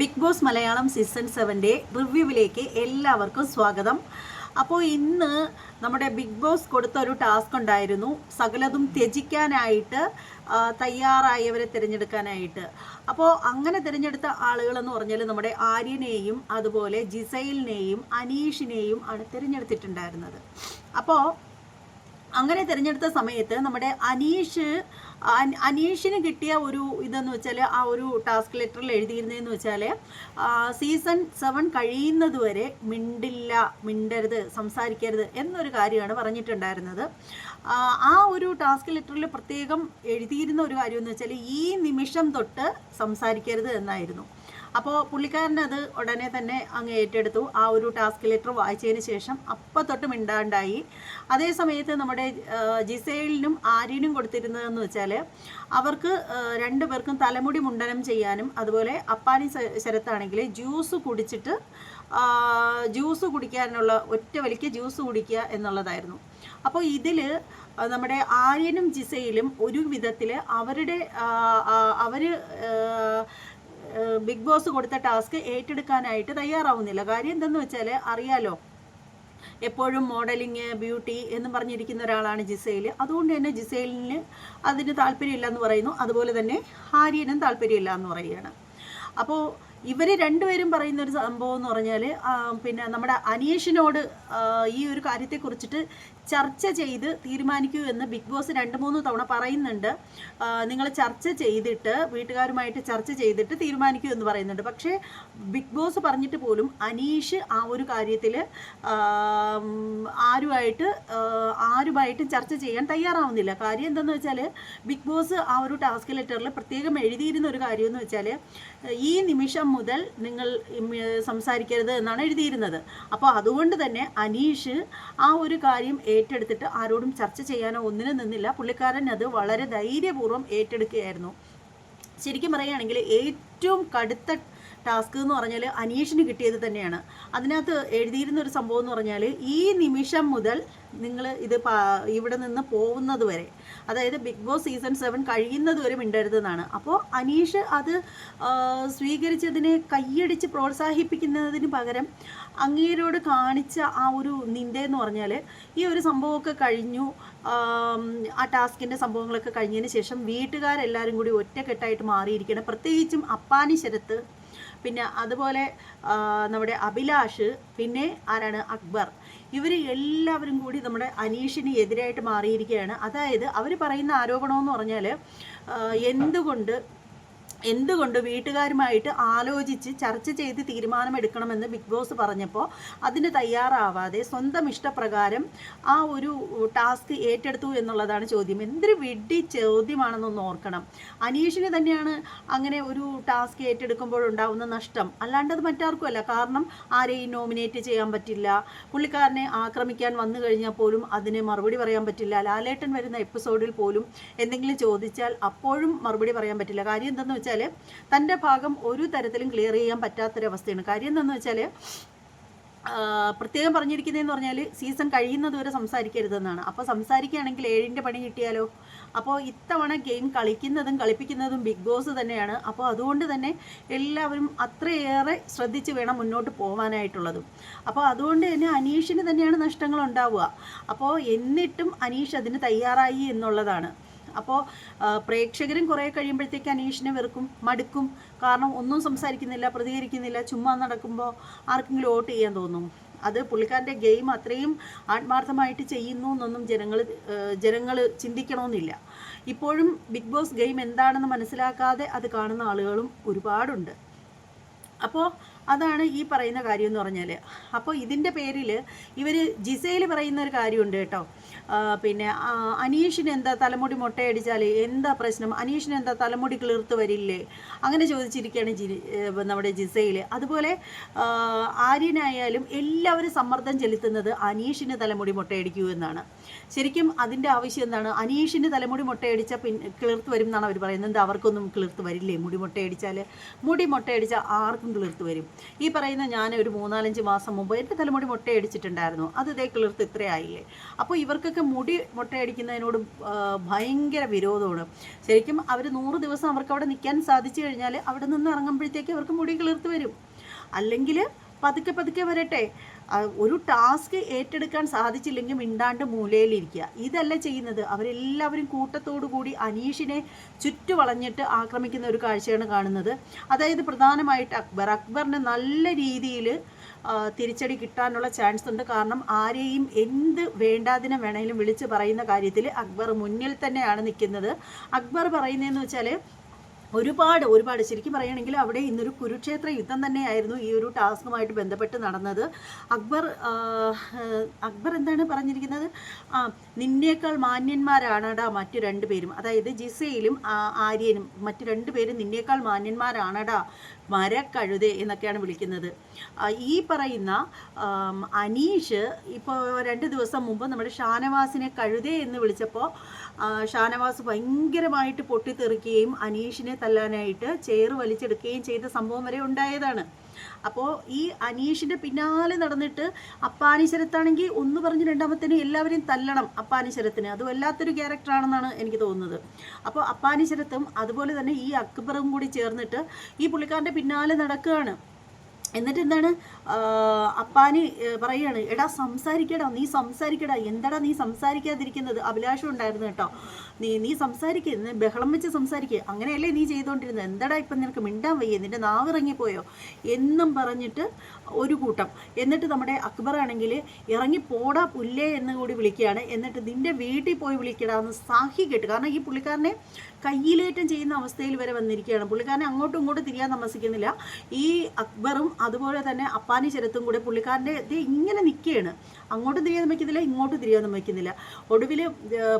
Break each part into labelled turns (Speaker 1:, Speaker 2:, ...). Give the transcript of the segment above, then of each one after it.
Speaker 1: Big Boss Malayalam season സെവന്റെ റിവ്യൂവിലേക്ക് എല്ലാവർക്കും സ്വാഗതം. അപ്പോൾ ഇന്ന് നമ്മുടെ ബിഗ് ബോസ് കൊടുത്ത ഒരു ടാസ്ക് ഉണ്ടായിരുന്നു. സകലതും ത്യജിക്കാനായിട്ട് തയ്യാറായവരെ തിരഞ്ഞെടുക്കാനായിട്ട്. അപ്പോൾ അങ്ങനെ തിരഞ്ഞെടുത്ത ആളുകളെന്ന് പറഞ്ഞാൽ നമ്മുടെ ആര്യനെയും അതുപോലെ ജിസൈലിനെയും അനീഷിനെയും ആണ് തിരഞ്ഞെടുത്തിട്ടുണ്ടായിരുന്നത്. അപ്പോൾ അങ്ങനെ തിരഞ്ഞെടുത്ത സമയത്ത് നമ്മുടെ അനീഷ് അനീഷിന് കിട്ടിയ ഒരു ഇതെന്ന് വെച്ചാൽ ആ ഒരു ടാസ്ക് ലെറ്ററിൽ എഴുതിയിരുന്നതെന്ന് വെച്ചാൽ സീസൺ സെവൻ കഴിയുന്നത് വരെ മിണ്ടില്ല മിണ്ടരുത് സംസാരിക്കരുത് എന്നൊരു കാര്യമാണ് പറഞ്ഞിട്ടുണ്ടായിരുന്നത്. ആ, ഒരു ടാസ്ക് ലെറ്ററിൽ പ്രത്യേകം എഴുതിയിരുന്ന ഒരു കാര്യം എന്ന് വെച്ചാൽ ഈ നിമിഷം തൊട്ട് സംസാരിക്കരുത് എന്നായിരുന്നു. അപ്പോൾ പുള്ളിക്കാരൻ അത് ഉടനെ തന്നെ അങ്ങ് ഏറ്റെടുത്തു. ആ ഒരു ടാസ്ക് ലെറ്റർ വായിച്ചതിന് ശേഷം അപ്പം തൊട്ട് മിണ്ടാണ്ടായി. അതേ സമയത്ത് നമ്മുടെ ജിസൈലിനും ആര്യനും കൊടുത്തിരുന്നതെന്ന് വെച്ചാൽ അവർക്ക് രണ്ടു പേർക്കും തലമുടി മുണ്ടനം ചെയ്യാനും അതുപോലെ അപ്പാനി ശരത്താണെങ്കിൽ ജ്യൂസ് കുടിച്ചിട്ട് ജ്യൂസ് കുടിക്കാനുള്ള ഒറ്റ വലിക്ക് ജ്യൂസ് കുടിക്കുക എന്നുള്ളതായിരുന്നു. അപ്പോൾ ഇതിൽ നമ്മുടെ ആര്യനും ജിസയിലും ഒരു വിധത്തിൽ അവരുടെ അവർ ബിഗ് ബോസ് കൊടുത്ത ടാസ്ക് ഏറ്റെടുക്കാനായിട്ട് തയ്യാറാവുന്നില്ല. കാര്യം എന്തെന്ന് വെച്ചാൽ അറിയാലോ എപ്പോഴും മോഡലിങ് ബ്യൂട്ടി എന്ന് പറഞ്ഞിരിക്കുന്ന ഒരാളാണ് ജിസൈൽ അതുകൊണ്ട് തന്നെ ജിസൈലിന് അതിന് താല്പര്യമില്ല എന്ന് പറയുന്നു. അതുപോലെ തന്നെ ഹാരിയനും താല്പര്യമില്ല എന്ന് പറയുകയാണ്. അപ്പോൾ ഇവർ രണ്ടുപേരും പറയുന്ന ഒരു സംഭവം എന്ന് പറഞ്ഞാൽ പിന്നെ നമ്മുടെ അനീഷിനോട് ഈ ഒരു കാര്യത്തെക്കുറിച്ചിട്ട് ചർച്ച ചെയ്ത് തീരുമാനിക്കൂ എന്ന് ബിഗ് ബോസ് രണ്ട് മൂന്ന് തവണ പറയുന്നുണ്ട്. നിങ്ങൾ ചർച്ച ചെയ്തിട്ട് വീട്ടുകാരുമായിട്ട് ചർച്ച ചെയ്തിട്ട് തീരുമാനിക്കൂ എന്ന് പറയുന്നുണ്ട്. പക്ഷേ ബിഗ് ബോസ് പറഞ്ഞിട്ട് പോലും അനീഷ് ആ ഒരു കാര്യത്തിൽ ആരുമായിട്ട് ആരുമായിട്ടും ചർച്ച ചെയ്യാൻ തയ്യാറാവുന്നില്ല. കാര്യം എന്തെന്ന് വെച്ചാൽ ബിഗ് ബോസ് ആ ഒരു ടാസ്ക് ലെറ്ററിൽ പ്രത്യേകം എഴുതിയിരുന്ന ഒരു കാര്യമെന്ന് വെച്ചാൽ ഈ നിമിഷം മുതൽ നിങ്ങൾ സംസാരിക്കരുത് എന്നാണ് എഴുതിയിരുന്നത്. അപ്പോൾ അതുകൊണ്ട് തന്നെ അനീഷ് ആ ഒരു കാര്യം ഏറ്റെടുത്തിട്ട് ആരോടും ചർച്ച ചെയ്യാനോ ഒന്നിനും നിന്നില്ല. പുള്ളിക്കാരൻ അത് വളരെ ധൈര്യപൂർവം ഏറ്റെടുക്കുകയായിരുന്നു. ശരിക്കും പറയുകയാണെങ്കിൽ ഏറ്റവും കടുത്ത ടാസ്ക് എന്ന് പറഞ്ഞാൽ അനീഷിന് കിട്ടിയത് തന്നെയാണ്. അതിനകത്ത് എഴുതിയിരുന്ന ഒരു സംഭവം എന്ന് പറഞ്ഞാൽ ഈ നിമിഷം മുതൽ നിങ്ങൾ ഇത് ഇവിടെ നിന്ന് പോകുന്നത് വരെ അതായത് ബിഗ് ബോസ് സീസൺ സെവൻ കഴിയുന്നത് വരെ മിണ്ടരുതെന്നാണ്. അപ്പോൾ അനീഷ് അത് സ്വീകരിച്ചതിനെ കൈയടിച്ച് പ്രോത്സാഹിപ്പിക്കുന്നതിന് പകരം അങ്ങേരോട് കാണിച്ച ആ ഒരു നിന്ദ എന്ന് പറഞ്ഞാൽ ഈ ഒരു സംഭവമൊക്കെ കഴിഞ്ഞു. ആ ടാസ്കിന്റെ സംഭവങ്ങളൊക്കെ കഴിഞ്ഞതിന് ശേഷം വീട്ടുകാരെല്ലാവരും കൂടി ഒറ്റക്കെട്ടായിട്ട് മാറിയിരിക്കണം പ്രത്യേകിച്ചും അപ്പാനി ശരത്ത് പിന്നെ അതുപോലെ നമ്മുടെ അഭിലാഷ് പിന്നെ ആരാണ്? അക്ബർ. ഇവർ എല്ലാവരും കൂടി നമ്മുടെ അനീഷിന് എതിരായിട്ട് മാറിയിരിക്കുകയാണ്. അതായത് അവർ പറയുന്ന ആരോപണമെന്ന് പറഞ്ഞാൽ എന്തുകൊണ്ട് എന്തുകൊണ്ട് വീട്ടുകാരുമായിട്ട് ആലോചിച്ച് ചർച്ച ചെയ്ത് തീരുമാനമെടുക്കണമെന്ന് ബിഗ് ബോസ് പറഞ്ഞപ്പോൾ അതിന് തയ്യാറാവാതെ സ്വന്തം ഇഷ്ടപ്രകാരം ആ ഒരു ടാസ്ക് ഏറ്റെടുത്തു എന്നുള്ളതാണ് ചോദ്യം. എന്തൊരു വിഡ്ഢി ചോദ്യമാണെന്നൊന്ന് ഓർക്കണം. അനീഷിന് തന്നെയാണ് അങ്ങനെ ഒരു ടാസ്ക് ഏറ്റെടുക്കുമ്പോൾ ഉണ്ടാവുന്ന നഷ്ടം. അല്ലാണ്ട് അത് മറ്റാർക്കുമല്ല. കാരണം ആരെയും നോമിനേറ്റ് ചെയ്യാൻ പറ്റില്ല. പുള്ളിക്കാരനെ ആക്രമിക്കാൻ വന്നു കഴിഞ്ഞാൽ പോലും അതിന് മറുപടി പറയാൻ പറ്റില്ല. ലാലേട്ടൻ വരുന്ന എപ്പിസോഡിൽ പോലും എന്തെങ്കിലും ചോദിച്ചാൽ അപ്പോഴും മറുപടി പറയാൻ പറ്റില്ല. കാര്യം എന്തെന്ന് വെച്ചാൽ തന്റെ ഭാഗം ഒരു തരത്തിലും ക്ലിയർ ചെയ്യാൻ പറ്റാത്തൊരവസ്ഥയാണ്. കാര്യം എന്താണെന്ന് വെച്ചാൽ പ്രത്യേകം പറഞ്ഞിരിക്കുന്നതെന്ന് പറഞ്ഞാൽ സീസൺ കഴിയുന്നത് വരെ സംസാരിക്കരുതെന്നാണ്. അപ്പോൾ സംസാരിക്കുകയാണെങ്കിൽ ഏഴിന്റെ പണി കിട്ടിയാലോ? അപ്പോൾ ഇത്തവണ ഗെയിം കളിക്കുന്നതും കളിപ്പിക്കുന്നതും ബിഗ് ബോസ് തന്നെയാണ്. അപ്പോൾ അതുകൊണ്ട് തന്നെ എല്ലാവരും അത്രയേറെ ശ്രദ്ധിച്ച് വേണം മുന്നോട്ട് പോകാനായിട്ടുള്ളതും അപ്പോൾ അതുകൊണ്ട് തന്നെ അനീഷിന് തന്നെയാണ് നഷ്ടങ്ങൾ ഉണ്ടാവുക അപ്പോൾ എന്നിട്ടും അനീഷ് അതിന് തയ്യാറായി എന്നുള്ളതാണ്. അപ്പോൾ പ്രേക്ഷകരും കുറേ കഴിയുമ്പോഴത്തേക്ക് അനീഷിനെ വെറുക്കും മടുക്കും. കാരണം ഒന്നും സംസാരിക്കുന്നില്ല പ്രതികരിക്കുന്നില്ല ചുമ്മാ നടക്കുമ്പോൾ ആർക്കെങ്കിലും വോട്ട് ചെയ്യാൻ തോന്നും. അത് പുള്ളിക്കാരന്റെ ഗെയിം അത്രയും ആത്മാർത്ഥമായിട്ട് ചെയ്യുന്നു എന്നൊന്നും ജനങ്ങൾ ജനങ്ങൾ ചിന്തിക്കണമെന്നില്ല. ഇപ്പോഴും ബിഗ് ബോസ് ഗെയിം എന്താണെന്ന് മനസ്സിലാക്കാതെ അത് കാണുന്ന ആളുകളും ഒരുപാടുണ്ട്. അപ്പോൾ അതാണ് ഈ പറയുന്ന കാര്യം എന്ന് പറഞ്ഞാൽ അപ്പോൾ ഇതിന്റെ പേരിൽ ഇവർ ജിസയിൽ പറയുന്ന ഒരു കാര്യമുണ്ട് കേട്ടോ. പിന്നെ അനീഷിന് എന്താ തലമുടി മുട്ടയടിച്ചാൽ എന്താ പ്രശ്നം? അനീഷിന് എന്താ തലമുടി കിളിർത്ത് വരില്ലേ? അങ്ങനെ ചോദിച്ചിരിക്കുകയാണ് ജി നമ്മുടെ ജിസയിൽ അതുപോലെ ആര്യനായാലും എല്ലാവരും സമ്മർദ്ദം ചെലുത്തുന്നത് അനീഷിന് തലമുടി മുട്ടയടിക്കൂ എന്നാണ്. ശരിക്കും അതിന്റെ ആവശ്യം എന്താണ്? അനീഷിന്റെ തലമുടി മുട്ടയടിച്ചാൽ പിന്നെ കിളിർത്ത് വരും എന്നാണ് അവർ പറയുന്നത്. എന്താ അവർക്കൊന്നും കിളിർത്ത് വരില്ലേ? മുടി മുട്ടയടിച്ചാൽ മുടി മുട്ടയടിച്ചാൽ ആർക്കും കിളിർത്ത് വരും. ഈ പറയുന്ന ഞാൻ ഒരു മൂന്നാലഞ്ച് മാസം മുമ്പ് എന്റെ തലമുടി മുട്ടയടിച്ചിട്ടുണ്ടായിരുന്നു. അത് ഇതേ കിളിർത്ത് ഇത്രയായില്ലേ? അപ്പോൾ ഇവർക്കൊക്കെ മുടി മുട്ടയടിക്കുന്നതിനോട് ഭയങ്കര വിരോധമാണ്. ശരിക്കും അവർ നൂറ് ദിവസം അവർക്ക് അവിടെ നിൽക്കാൻ സാധിച്ചു കഴിഞ്ഞാൽ അവിടെ നിന്ന് ഇറങ്ങുമ്പോഴത്തേക്ക് അവർക്ക് മുടി കിളിർത്ത് വരും. അല്ലെങ്കിൽ പതുക്കെ പതുക്കെ വരട്ടെ. ഒരു ടാസ്ക് ഏറ്റെടുക്കാൻ സാധിച്ചില്ലെങ്കിൽ മിണ്ടാണ്ട് മൂലയിലിരിക്കുക. ഇതല്ല ചെയ്യുന്നത്. അവരെല്ലാവരും കൂട്ടത്തോടു കൂടി അനീഷിനെ ചുറ്റു വളഞ്ഞിട്ട് ആക്രമിക്കുന്ന ഒരു കാഴ്ചയാണ് കാണുന്നത്. അതായത് പ്രധാനമായിട്ട് അക്ബർ. അക്ബറിന് നല്ല രീതിയിൽ തിരിച്ചടി കിട്ടാനുള്ള ചാൻസ് ഉണ്ട്. കാരണം ആരെയും എന്ത് വേണ്ടാതിനെ വേണമെങ്കിലും വിളിച്ച് പറയുന്ന കാര്യത്തിൽ അക്ബർ മുന്നിൽ തന്നെയാണ് നിൽക്കുന്നത്. അക്ബർ പറയുന്നതെന്ന് വെച്ചാൽ ഒരുപാട് ഒരുപാട്. ശരിക്കും പറയുകയാണെങ്കിൽ അവിടെ ഇന്നൊരു കുരുക്ഷേത്ര യുദ്ധം തന്നെയായിരുന്നു ഈ ഒരു ടാസ്കുമായിട്ട് ബന്ധപ്പെട്ട് നടന്നത്. അക്ബർ അക്ബർ എന്താണ് പറഞ്ഞിരിക്കുന്നത്? ആ നിന്നേക്കാൾ മാന്യന്മാരാണടാ മറ്റു രണ്ടുപേരും. അതായത് ജിസയിലും ആര്യനും മറ്റു രണ്ടുപേരും നിന്നേക്കാൾ മാന്യന്മാരാണടാ മരക്കഴുതെ എന്നൊക്കെയാണ് വിളിക്കുന്നത്. ഈ പറയുന്ന അനീഷ് ഇപ്പോൾ രണ്ട് ദിവസം മുമ്പ് നമ്മുടെ ഷാനവാസിനെ കഴുതേ എന്ന് വിളിച്ചപ്പോൾ ഷാനവാസ് ഭയങ്കരമായിട്ട് പൊട്ടിത്തെറിക്കുകയും അനീഷിനെ തല്ലാനായിട്ട് ചേറ് വലിച്ചെടുക്കുകയും ചെയ്ത സംഭവം വരെ ഉണ്ടായതാണ്. അപ്പോൾ ഈ അനീഷിന്റെ പിന്നാലെ നടന്നിട്ട് അപ്പാനീശ്വരത്താണെങ്കിൽ ഒന്ന് പറഞ്ഞ് രണ്ടാമത്തേന് എല്ലാവരെയും തല്ലണം അപ്പാനീശ്വരത്തിന് അത് വല്ലാത്തൊരു ക്യാരക്ടറാണെന്നാണ് എനിക്ക് തോന്നുന്നത്. അപ്പോൾ അപ്പാനീശ്വരത്തും അതുപോലെ തന്നെ ഈ അക്ബറും കൂടി ചേർന്നിട്ട് ഈ പുള്ളിക്കാരന്റെ പിന്നാലെ നടക്കുകയാണ്. എന്നിട്ട് എന്താണ്? അപ്പാനി പറയാണ് എടാ സംസാരിക്കടാ നീ സംസാരിക്കടാ. എന്താടാ നീ സംസാരിക്കാതിരിക്കുന്നത്? അഭിലാഷം ഉണ്ടായിരുന്നു കേട്ടോ. നീ നീ സംസാരിക്കുക നീ ബഹളം വെച്ച് സംസാരിക്കുക അങ്ങനെയല്ലേ നീ ചെയ്തുകൊണ്ടിരുന്നത് എന്താടാ ഇപ്പം നിനക്ക് മിണ്ടാൻ വയ്യ? നിന്റെ നാവ് ഇറങ്ങിപ്പോയോ? എന്നും പറഞ്ഞിട്ട് ഒരു കൂട്ടം. എന്നിട്ട് നമ്മുടെ അക്ബർ ആണെങ്കിൽ ഇറങ്ങി പോടാ പുല്ലേ എന്ന് കൂടി വിളിക്കുകയാണ്. എന്നിട്ട് നിന്റെ വീട്ടിൽ പോയി വിളിക്കടാന്ന് സാഹി കേട്ട്. കാരണം ഈ പുള്ളിക്കാരനെ കയ്യിലേറ്റം ചെയ്യുന്ന അവസ്ഥയിൽ വരെ വന്നിരിക്കുകയാണ്. പുള്ളിക്കാരനെ അങ്ങോട്ടും ഇങ്ങോട്ടും തിരിയാൻ താമസിക്കുന്നില്ല. ഈ അക്ബറും അതുപോലെ തന്നെ അപ്പാനി ശരത്തും കൂടെ പുള്ളിക്കാരന്റെ ഇത് ഇങ്ങനെ നിൽക്കുകയാണ്. അങ്ങോട്ടും തിരിയാൻ വയ്ക്കുന്നില്ല ഇങ്ങോട്ടും തിരിയാൻ വയ്ക്കുന്നില്ല ഒടുവിൽ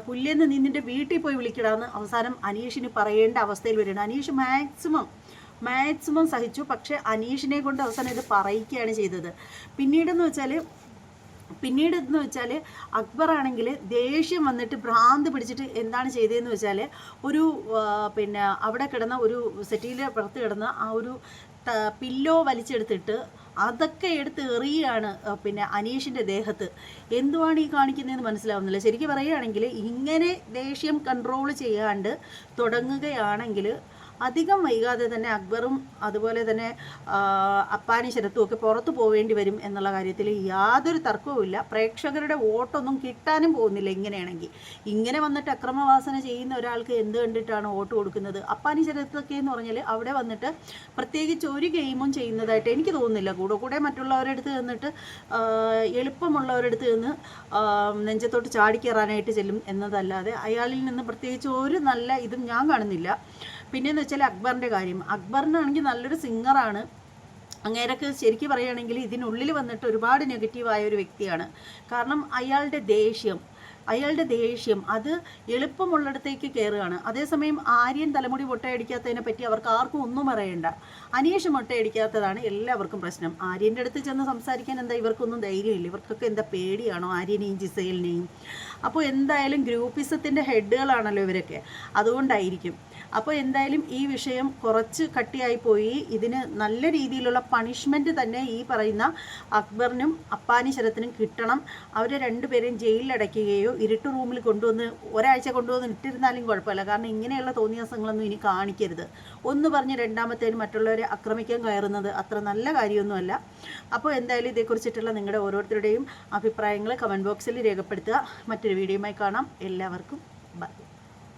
Speaker 1: പുല്ലേന്ന് നിന്നിന്റെ നിന്റെ വീട്ടിൽ പോയി വിളിക്കടാന്ന് അവസാനം അനീഷിന് പറയേണ്ട അവസ്ഥയിൽ വരികയാണ്. അനീഷ് മാക്സിമം മാക്സിമം സഹിച്ചു. പക്ഷേ അനീഷിനെ കൊണ്ട് അവസാനം ഇത് പറയിക്കുകയാണ് ചെയ്തത്. പിന്നീടെന്ന് വെച്ചാൽ പിന്നീട് എന്ന് വെച്ചാൽ അക്ബർ ആണെങ്കിൽ ദേഷ്യം വന്നിട്ട് ഭ്രാന്ത് പിടിച്ചിട്ട് എന്താണ് ചെയ്തതെന്ന് വെച്ചാൽ ഒരു പിന്നെ അവിടെ കിടന്ന ഒരു സെറ്റിയിലെ പുറത്ത് കിടന്ന ആ ഒരു പില്ലോ വലിച്ചെടുത്തിട്ട് അതൊക്കെ എടുത്ത് എറിയുകയാണ് പിന്നെ അനീഷിന്റെ ദേഹത്ത്. എന്തുവാണ് ഈ കാണിക്കുന്നതെന്ന് മനസ്സിലാവുന്നില്ല. ശരിക്കും പറയുകയാണെങ്കിൽ ഇങ്ങനെ ദേഷ്യം കൺട്രോൾ ചെയ്യാണ്ട് തുടങ്ങുകയാണെങ്കിൽ അധികം വൈകാതെ തന്നെ അക്ബറും അതുപോലെ തന്നെ അപ്പാനി ശരത്തും ഒക്കെ പുറത്തു പോവേണ്ടി വരും എന്നുള്ള കാര്യത്തിൽ യാതൊരു തർക്കവുമില്ല പ്രേക്ഷകരുടെ വോട്ടൊന്നും കിട്ടാനും പോകുന്നില്ല ഇങ്ങനെയാണെങ്കിൽ. ഇങ്ങനെ വന്നിട്ട് അക്രമവാസന ചെയ്യുന്ന ഒരാൾക്ക് എന്ത് കണ്ടിട്ടാണ് വോട്ട് കൊടുക്കുന്നത്? അപ്പാനി ശരത്തൊക്കെ എന്ന് പറഞ്ഞാൽ അവിടെ വന്നിട്ട് പ്രത്യേകിച്ച് ഒരു ഗെയിമും ചെയ്യുന്നതായിട്ട് എനിക്ക് തോന്നുന്നില്ല. കൂടെ കൂടെ മറ്റുള്ളവരെടുത്ത് നിന്നിട്ട് എളുപ്പമുള്ളവരെടുത്ത് നിന്ന് നെഞ്ചത്തോട്ട് ചാടിക്കയറാനായിട്ട് ചെല്ലും എന്നതല്ലാതെ അയാളിൽ നിന്ന് പ്രത്യേകിച്ച് ഒരു നല്ല ഇതും ഞാൻ കാണുന്നില്ല. പിന്നെന്ന് വെച്ചാൽ അക്ബറിന്റെ കാര്യം. അക്ബറിനാണെങ്കിൽ നല്ലൊരു സിംഗറാണ്. അങ്ങേരൊക്കെ ശരിക്കും പറയുകയാണെങ്കിൽ ഇതിനുള്ളിൽ വന്നിട്ട് ഒരുപാട് നെഗറ്റീവായ ഒരു വ്യക്തിയാണ്. കാരണം അയാളുടെ ദേഷ്യം അയാളുടെ ദേഷ്യം അത് എളുപ്പമുള്ളിടത്തേക്ക് കയറുകയാണ്. അതേസമയം ആര്യൻ തലമുടി മുട്ടയടിക്കാത്തതിനെ പറ്റി അവർക്ക് ആർക്കും ഒന്നും അറിയണ്ട. അനീഷ് മുട്ടയടിക്കാത്തതാണ് എല്ലാവർക്കും പ്രശ്നം. ആര്യന്റെ അടുത്ത് ചെന്ന് സംസാരിക്കാൻ എന്താ ഇവർക്കൊന്നും ധൈര്യമില്ല. ഇവർക്കൊക്കെ എന്താ പേടിയാണോ ആര്യനെയും ജിസയിലിനെയും അപ്പോൾ എന്തായാലും ഗ്രൂപ്പിസത്തിന്റെ ഹെഡുകളാണല്ലോ ഇവരൊക്കെ. അതുകൊണ്ടായിരിക്കും. അപ്പോൾ എന്തായാലും ഈ വിഷയം കുറച്ച് കട്ടിയായി പോയി. ഇതിന് നല്ല രീതിയിലുള്ള പണിഷ്മെന്റ് തന്നെ ഈ പറയുന്ന അക്ബറിനും അപ്പാനി ശരത്തിനും കിട്ടണം. അവരെ രണ്ടുപേരെയും ജയിലിലടയ്ക്കുകയോ ഇരുട്ട് റൂമിൽ കൊണ്ടുവന്ന് ഒരാഴ്ച കൊണ്ടുവന്ന് ഇട്ടിരുന്നാലും കുഴപ്പമില്ല. കാരണം ഇങ്ങനെയുള്ള തോന്നിയാസങ്ങളൊന്നും ഇനി കാണിക്കരുത്. ഒന്ന് പറഞ്ഞ് രണ്ടാമത്തേന് മറ്റുള്ളവരെ ആക്രമിക്കാൻ കയറുന്നത് അത്ര നല്ല കാര്യമൊന്നുമല്ല. അപ്പോൾ എന്തായാലും ഇതേക്കുറിച്ചിട്ടുള്ള നിങ്ങളുടെ ഓരോരുത്തരുടെയും അഭിപ്രായങ്ങൾ കമന്റ് ബോക്സിൽ രേഖപ്പെടുത്തുക. മറ്റൊരു വീഡിയോയുമായി കാണാം. എല്ലാവർക്കും ബൈ.